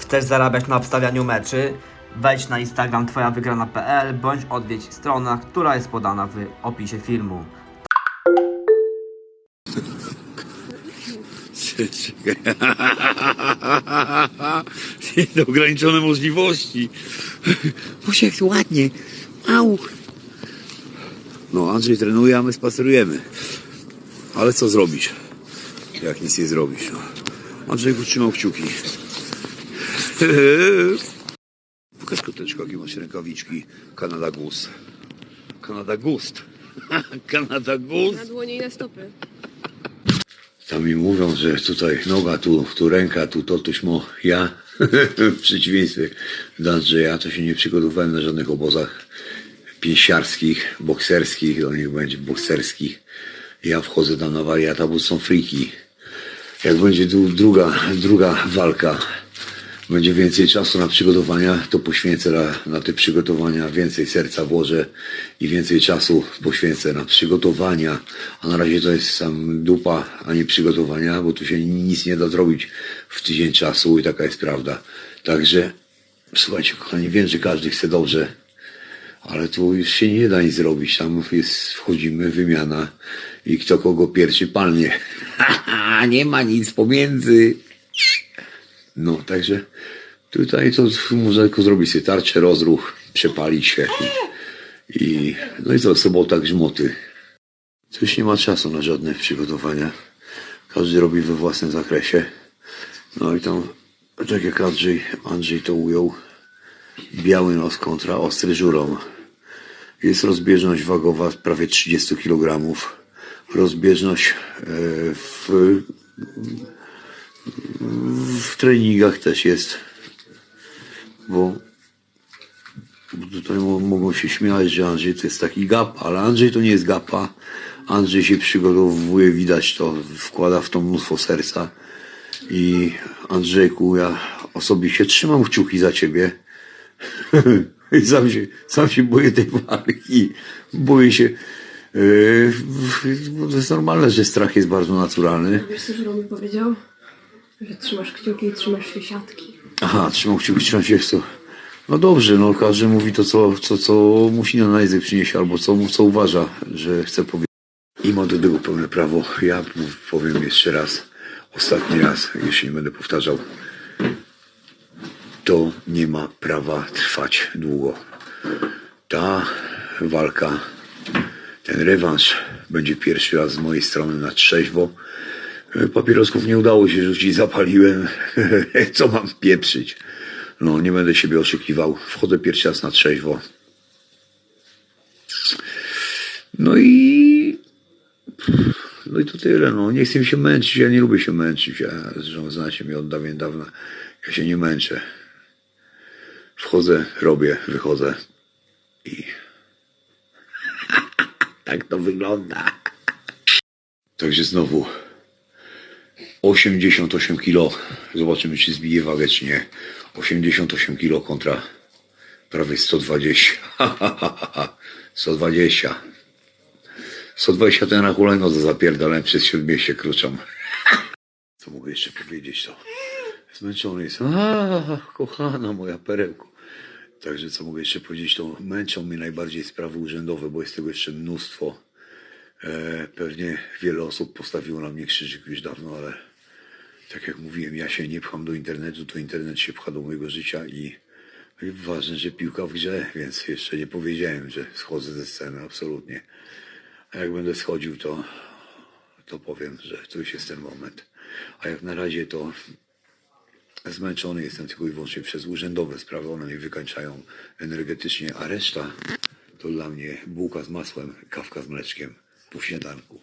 Chcesz zarabiać na obstawianiu meczy? Wejdź na Instagram twojawygrana.pl bądź odwiedź stronę, która jest podana w opisie filmu. Nieograniczone możliwości. Boże, jak ładnie. Au. No, Andrzej trenuje, a my spacerujemy. Ale co zrobisz? Jak nic nie zrobisz. No. Andrzej utrzymał kciuki. Pokaż koteczko, jakie masz rękawiczki. Kanada Gust. Kanada Gust. Kanada Gust. Na dłonie i na stopy. Tam mi mówią, że tutaj noga, tu, tu ręka, tu to, tuś mo. Ja, w przeciwieństwie do Andrzeja, to się nie przygotowałem na żadnych obozach pięściarskich, bokserskich, do nich będzie bokserskich. Ja wchodzę tam na wariata, bo są friki. Jak będzie druga, druga walka, będzie więcej czasu na przygotowania, to poświęcę na, na te przygotowania, więcej serca włożę i więcej czasu poświęcę na przygotowania, a na razie to jest sam dupa, a nie przygotowania, bo tu się nic nie da zrobić w tydzień czasu i taka jest prawda. Także, słuchajcie kochani, wiem, że każdy chce dobrze, ale tu już się nie da nic zrobić. Tam jest, wchodzimy, wymiana i kto kogo pierwszy palnie. nie ma nic pomiędzy. No, także tutaj to można tylko zrobić sobie tarczę, rozruch, przepalić się i, no i co, sobota grzmoty. Coś nie ma czasu na żadne przygotowania. Każdy robi we własnym zakresie. No i tam, tak jak Andrzej, Andrzej to ujął, biały nos kontra ostry żurą. Jest rozbieżność wagowa prawie 30 kg. Rozbieżność e, w w treningach też jest, bo, bo tutaj mo- mogą się śmiać, że Andrzej to jest taki gap, ale Andrzej to nie jest gapa. Andrzej się przygotowuje, widać to, wkłada w to mnóstwo serca. I Andrzejku, ja osobiście trzymam kciuki za ciebie. I sam się, sam się boję tej walki. Boję się. Yy, to jest normalne, że strach jest bardzo naturalny. Wiesz co Żero mi powiedział? Że trzymasz kciuki i trzymasz się siatki. Aha, trzymał kciuki, trzymał się co. No dobrze, no każdy mówi to, co, co, co musi na język przynieść, albo co, co uważa, że chce powiedzieć. I ma do tego pełne prawo. Ja powiem jeszcze raz, ostatni raz, jeśli nie będę powtarzał. To nie ma prawa trwać długo. Ta walka, ten rewanż będzie pierwszy raz z mojej strony na trzeźwo. Papierosków nie udało się rzucić, zapaliłem. Co mam pieprzyć? No, nie będę siebie oszukiwał. Wchodzę pierwszy raz na trzeźwo. No i... No i to tyle, no. Nie chcę mi się męczyć, ja nie lubię się męczyć. Ja, zresztą znacie mnie od dawien dawna. Ja się nie męczę. Wchodzę, robię, wychodzę i... tak to wygląda. Także znowu 88 kilo. Zobaczymy, czy zbije wagę, czy nie. 88 kilo kontra prawie 120. 120. 120 ten na hulajnodze zapierdalałem przez śródmieście kruczą. Co mogę jeszcze powiedzieć to? Zmęczony jestem. A, kochana moja perełko. Także co mogę jeszcze powiedzieć, to męczą mnie najbardziej sprawy urzędowe, bo jest tego jeszcze mnóstwo. E, pewnie wiele osób postawiło na mnie krzyżyk już dawno, ale tak jak mówiłem, ja się nie pcham do internetu, to internet się pcha do mojego życia i, i ważne, że piłka w grze, więc jeszcze nie powiedziałem, że schodzę ze sceny, absolutnie. A jak będę schodził, to, to powiem, że to już jest ten moment. A jak na razie to zmęczony jestem tylko i wyłącznie przez urzędowe sprawy, one mnie wykańczają energetycznie, a reszta to dla mnie bułka z masłem, kawka z mleczkiem po śniadanku.